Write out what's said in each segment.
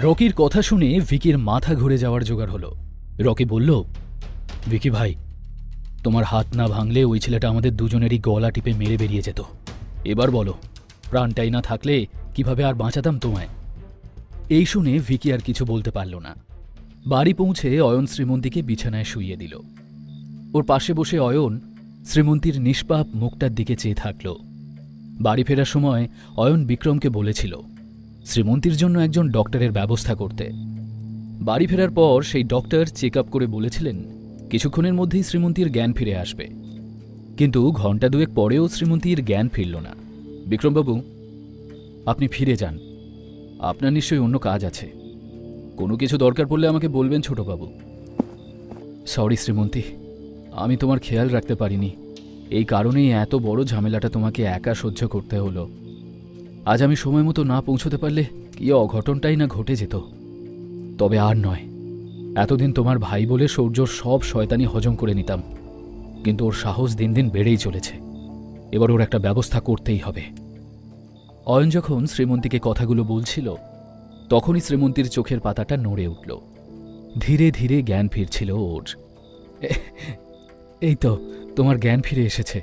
রকির কথা শুনে ভিকির মাথা ঘুরে যাওয়ার জোগাড় হলো। রকি বলল, ভিকি ভাই, তোমার হাত না ভাঙলে ওই ছেলেটা আমাদের দুজনেরই গলা টিপে মেরে বেরিয়ে যেত। এবার বলো, প্রাণটাই না থাকলে কীভাবে আর বাঁচাতাম তোমায়? এই শুনে ভিকি আর কিছু বলতে পারল না। বাড়ি পৌঁছে অয়ন শ্রীমন্তীকে বিছানায় শুইয়ে দিল। ওর পাশে বসে অয়ন শ্রীমন্তীর নিষ্পাপ মুখটার দিকে চেয়ে থাকল। বাড়ি ফেরার সময় অয়ন বিক্রমকে বলেছিল, শ্রীমন্তীর জন্য একজন ডক্টরের ব্যবস্থা করতে। বাড়ি ফেরার পর সেই ডক্টর চেক করে বলেছিলেন, কিছুক্ষণের মধ্যেই শ্রীমন্তীর জ্ঞান ফিরে আসবে। কিন্তু ঘণ্টা দুয়েক পরেও শ্রীমন্তীর জ্ঞান ফিরল না। বিক্রমবাবু, আপনি ফিরে যান। আপনার নিশ্চয়ই অন্য কাজ আছে। কোনো কিছু দরকার পড়লে আমাকে বলবেন, ছোটবাবু। সরি, শ্রীমন্তী, আমি তোমার খেয়াল রাখতে পারিনি। এই কারণেই এত বড় ঝামেলাটা তোমাকে একা সহ্য করতে হলো। আজ আমি সময় মতো না পৌঁছতে পারলে কি অঘটনটাই না ঘটে যেত। তবে আর নয়, এতদিন তোমার ভাই বলে সৌর্যর সব শয়তানি হজম করে নিতাম, কিন্তু ওর সাহস দিন দিন বেড়েই চলেছে। এবার ওর একটা ব্যবস্থা করতেই হবে। অয়ন যখন শ্রীমন্তীকে কথাগুলো বলছিল, তখনই শ্রীমন্তীর চোখের পাতাটা নড়ে উঠল। ধীরে ধীরে জ্ঞান ফিরছিল ওর। এই তো তোমার জ্ঞান ফিরে এসেছে।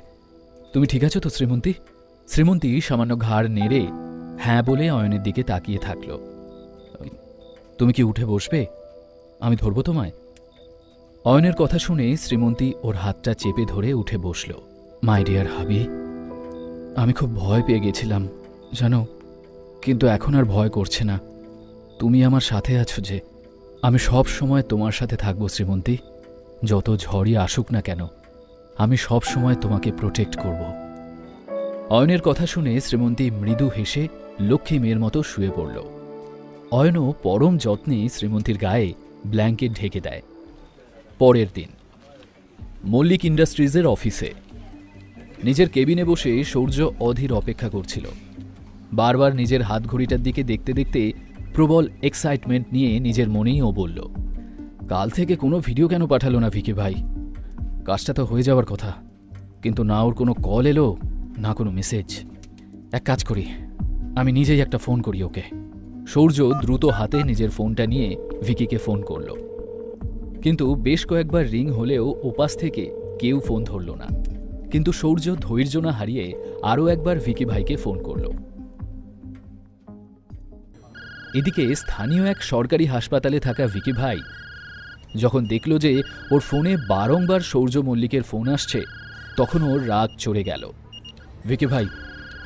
তুমি ঠিক আছো তো, শ্রীমন্তী? শ্রীমন্তী সামান্য ঘাড় নেড়ে হ্যাঁ বলে অয়নের দিকে তাকিয়ে থাকল। তুমি কি উঠে বসবে? আমি ধরবো তোমায়? অয়নের কথা শুনে শ্রীমন্তী ওর হাতটা চেপে ধরে উঠে বসল। মাই ডিয়ার হাবি, আমি খুব ভয় পেয়ে গেছিলাম, জানো? কিন্তু এখন আর ভয় করছে না। তুমি আমার সাথে আছো যে, আমি সব সময় তোমার সাথে থাকব শ্রীমন্তী। যত ঝড়ই আসুক না কেন আমি সব সময় তোমাকে প্রোটেক্ট করব। অয়নের কথা শুনে শ্রীমন্তী মৃদু হেসে লক্ষ্মী মেয়ের মতো শুয়ে পড়ল। অয়নও পরম যত্নে শ্রীমন্তীর গায়ে ব্ল্যাঙ্কেট ঢেকে দেয়। পরের দিন, মল্লিক ইন্ডাস্ট্রিজের অফিসে। নিজের কেবিনে বসে সূর্য অধীর অপেক্ষা করছিল। বারবার নিজের হাত ঘড়িটার দিকে দেখতে দেখতে প্রবল এক্সাইটমেন্ট নিয়ে নিজের মনেই ও বলল, কাল থেকে কোনো ভিডিও কেন পাঠালো না ভিকে ভাই? কাজটা তো হয়ে যাওয়ার কথা। কিন্তু না ওর কোনো কল এলো, না কোনো মেসেজ এক কাজ করি, আমি নিজেই একটা ফোন করি ওকে। সূর্য দ্রুত হাতে নিজের ফোনটা নিয়ে ভিকিকে ফোন করল। কিন্তু বেশ কয়েকবার রিং হলেও ওপাশ থেকে কেউ ফোন ধরল না। কিন্তু সূর্য ধৈর্য না হারিয়ে আরও একবার ভিকি ভাইকে ফোন করল। এদিকে স্থানীয় এক সরকারি হাসপাতালে থাকা ভিকি ভাই যখন দেখল যে ওর ফোনে বারংবার সৌর্য মল্লিকের ফোন আসছে, তখন ওর রাগ চড়ে গেল। ভিকি ভাই,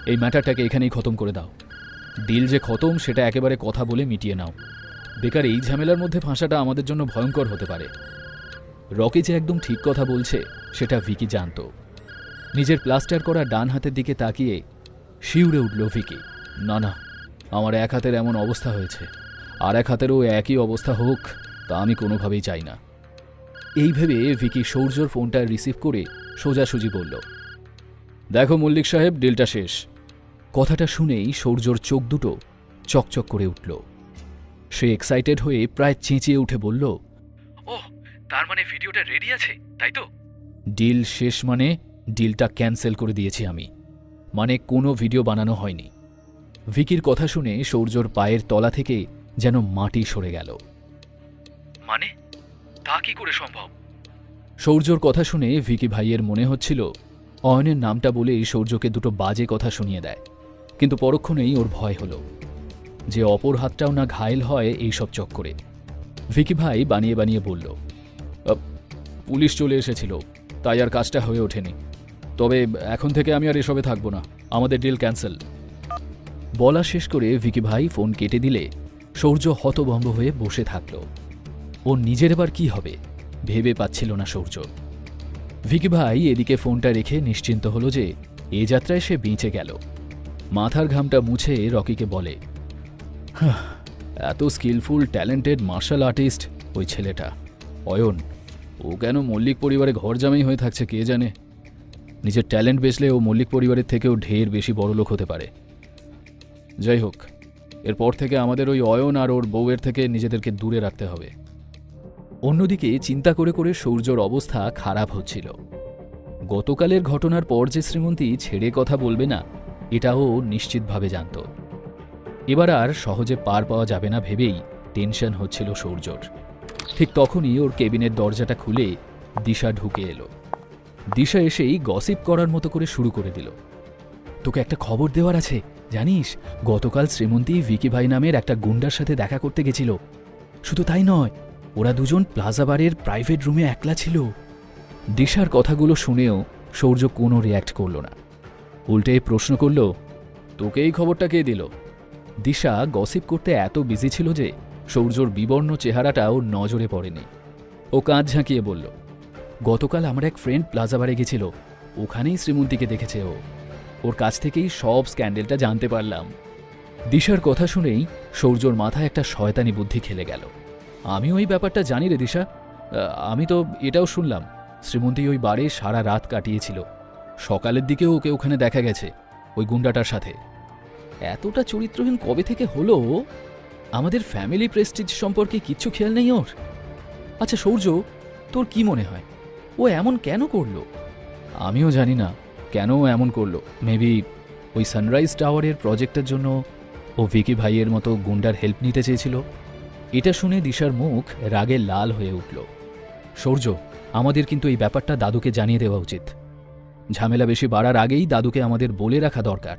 এই ম্যাটারটাকে এখানেই খতম করে দাও। ডিল যে খতম, সেটা একেবারে কথা বলে মিটিয়ে নাও। বেকার এই ঝামেলার মধ্যে ফাঁসাটা আমাদের জন্য ভয়ঙ্কর হতে পারে। রকি যে একদম ঠিক কথা বলছে, সেটা ভিকি জানতো। নিজের প্লাস্টার করা ডান হাতের দিকে তাকিয়ে শিউরে উঠল ভিকি। না না, আমার এক হাতের এমন অবস্থা হয়েছে। আর এক হাতেরও একই অবস্থা হোক তা আমি কোনোভাবেই চাই না। এই ভেবে ভিকি সৌর্যর ফোনটা রিসিভ করে সোজাসুজি বলল দেখো মল্লিক সাহেব ডিলটা শেষ। কথাটা শুনেই সৌর্যর চোখ দুটো চকচক করে উঠল। সে এক্সাইটেড হয়ে প্রায় চেঁচিয়ে উঠে বলল ও তার মানে ভিডিওটা রেডি আছে তাই তো? ডিল শেষ মানে ডিলটা ক্যান্সেল করে দিয়েছি আমি মানে কোনো ভিডিও বানানো হয়নি। ভিকির কথা শুনে সৌর্যর পায়ের তলা থেকে যেন মাটি সরে গেল। মানে? তা কি করে সম্ভব? সৌর্যর কথা শুনে ভিকি ভাইয়ের মনে হচ্ছিল, অয়নের নামটা বলেই সৌর্যকে দুটো বাজে কথা শুনিয়ে দেয়, কিন্তু পরক্ষণেই ওর ভয় হলো, যে অপর হাতটাও না ঘায়েল হয় এইসব চক্করে। ভিকি ভাই বানিয়ে বানিয়ে বলল পুলিশ চলে এসেছিল, তাই আর কাজটা হয়ে ওঠেনি। তবে এখন থেকে আমি আর এসবে থাকব না, আমাদের ডিল ক্যান্সেল। বলা শেষ করে ভিকি ভাই ফোন কেটে দিলে, সৌর্য হতভম্ব হয়ে বসে থাকল। ওর নিজের এবার কি হবে? ভেবে পাচ্ছিল না সৌর্য। ভিকি ভাই এদিকে ফোনটা রেখে নিশ্চিন্ত হলো যে এ যাত্রায় সে বেঁচে গেল। মাথার ঘামটা মুছে রকিকে বলে "হাহ, এত স্কিলফুল ট্যালেন্টেড মার্শাল আর্টিস্ট ওই ছেলেটা। অয়ন ও কেন মল্লিক পরিবারে ঘর জামাই হয়ে থাকছে কে জানে? নিজের ট্যালেন্ট বেচলে ও মল্লিক পরিবারের থেকেও ঢের বেশি বড়লোক হতে পারে। যাই হোক এরপর থেকে আমাদের ওই অয়ন আর ওর বউয়ের থেকে নিজেদেরকে দূরে রাখতে হবে। অন্যদিকে চিন্তা করে করে সূর্যর অবস্থা খারাপ হচ্ছিল। গতকালের ঘটনার পর যে শ্রীমন্তী ছেড়ে কথা বলবে না, এটাও নিশ্চিতভাবে জানত। এবার আর সহজে পার পাওয়া যাবে না ভেবেই টেনশন হচ্ছিল সূর্যর। ঠিক তখনই ওর কেবিনের দরজাটা খুলে দিশা ঢুকে এলো। দিশা এসেই গসিপ করার মতো করে শুরু করে দিল। তোকে একটা খবর দেওয়ার আছে, জানিস? গতকাল শ্রীমন্তী ভিকি ভাই নামের একটা গুন্ডার সাথে দেখা করতে গেছিল। শুধু তাই নয় ওরা দুজন প্লাজা বারের প্রাইভেট রুমে একলা ছিল। দিশার কথাগুলো শুনেও সৌর্য কোনো রিয়্যাক্ট করল না। উল্টে প্রশ্ন করল, তোকে এই খবরটা কে দিল? দিশা গসিপ করতে এত বিজি ছিল যে সৌর্যর বিবর্ণ চেহারাটা ওর নজরে পড়েনি। ও কাঁধ ঝাঁকিয়ে বলল, গতকাল আমার এক ফ্রেন্ড প্লাজা বারে গেছিল, ওখানেই শ্রীমন্তীকে দেখেছে ও। ওর কাছ থেকেই সব স্ক্যান্ডেলটা জানতে পারলাম। দিশার কথা শুনেই সৌর্যর মাথায় একটা শয়তানি বুদ্ধি খেলে গেল। আমি ওই ব্যাপারটা জানি রে দিশা। আমি তো এটাও শুনলাম, শ্রীমন্তী ওই বারে সারা রাত কাটিয়েছিল। সকালের দিকেও ওকে ওখানে দেখা গেছে, ওই গুন্ডাটার সাথে। এতটা চরিত্রহীন কবে থেকে হলো? আমাদের ফ্যামিলি প্রেস্টিজ সম্পর্কে কিচ্ছু খেয়াল নেই ওর। আচ্ছা সৌর্য, তোর কি মনে হয়? ও এমন কেন করল? আমিও জানি না কেন এমন করল। মেবি ওই সানরাইজ টাওয়ারের প্রজেক্টের জন্য ও ভিকি ভাইয়ের মতো গুন্ডার হেল্প নিতে চেয়েছিল। এটা শুনে দিশার মুখ রাগে লাল হয়ে উঠল। সৌর্য, আমাদের কিন্তু এই ব্যাপারটা দাদুকে জানিয়ে দেওয়া উচিত। ঝামেলা বেশি বাড়ার আগেই দাদুকে আমাদের বলে রাখা দরকার।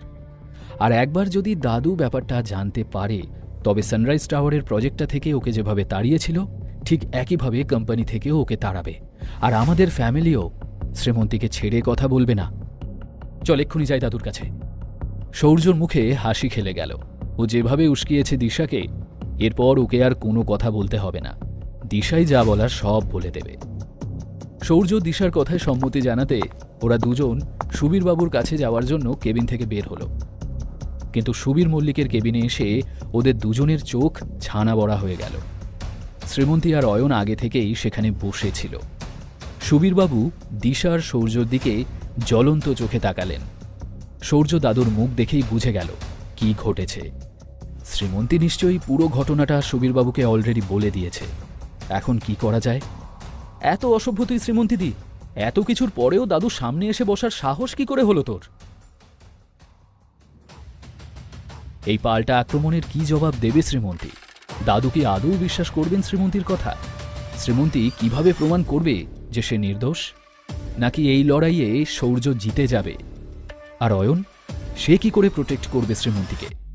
আর একবার যদি দাদু ব্যাপারটা জানতে পারে, তবে সানরাইজ টাওয়ারের প্রজেক্টটা থেকে ওকে যেভাবে তাড়িয়েছিল, ঠিক একইভাবে কোম্পানি থেকেও ওকে তাড়াবে। আর আমাদের ফ্যামিলিও শ্রীমন্তীকে ছেড়ে কথা বলবে না। চল, এক্ষুনি যাই দাদুর কাছে। সৌর্যর মুখে হাসি খেলে গেল। ও যেভাবে উস্কিয়েছে দিশাকে এরপর ওকে আর কোনো কথা বলতে হবে না। দিশাই যা বলার সব বলে দেবে। সৌর্য দিশার কথায় সম্মতি জানাতে ওরা দুজন সুবীরবাবুর কাছে যাওয়ার জন্য কেবিন থেকে বের হলো। কিন্তু সুবীর মল্লিকের কেবিনে এসে ওদের দুজনের চোখ ছানা বড়া হয়ে গেল। শ্রীমন্তী আর অয়ন আগে থেকেই সেখানে বসেছিল সুবীরবাবু দিশার সৌর্যর দিকে জ্বলন্ত চোখে তাকালেন। সৌর্য দাদুর মুখ দেখেই বুঝে গেল কি ঘটেছে। শ্রীমন্তী নিশ্চয়ই পুরো ঘটনাটা সুবীরবাবুকে অলরেডি বলে দিয়েছে। এখন কি করা যায়? এত অসভ্য তুই শ্রীমন্তীদি এত কিছুর পরেও দাদু সামনে এসে বসার সাহস কি করে হলো তোর? এই পাল্টা আক্রমণের কি জবাব দেবে শ্রীমন্তী? দাদু কি আদৌ বিশ্বাস করবেন শ্রীমন্তীর কথা? শ্রীমন্তী কীভাবে প্রমাণ করবে যে সে নির্দোষ? নাকি এই লড়াইয়ে সৌর্য জিতে যাবে? আর অয়ন, সে কি করে প্রোটেক্ট করবে শ্রীমন্তীকে?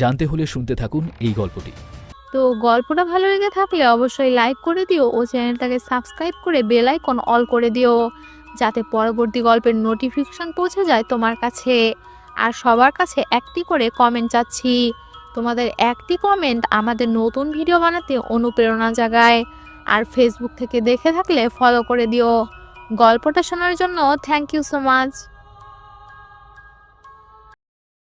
জানতে হলে শুনতে থাকুন এই গল্পটি। তো গল্পটা ভালো লেগে থাকলে অবশ্যই লাইক করে দিও ও চ্যানেলটাকে সাবস্ক্রাইব করে বেল আইকন অল করে দিও, যাতে পরবর্তী গল্পের নোটিফিকেশন পৌঁছে যায় তোমার কাছে। আর সবার কাছে একটি করে কমেন্ট চাচ্ছি, তোমাদের একটি কমেন্ট আমাদের নতুন ভিডিও বানাতে অনুপ্রেরণা জাগায়। আর ফেসবুক থেকে দেখে থাকলে ফলো করে দিও। গল্পটা শোনার জন্য থ্যাংক ইউ সো মাচ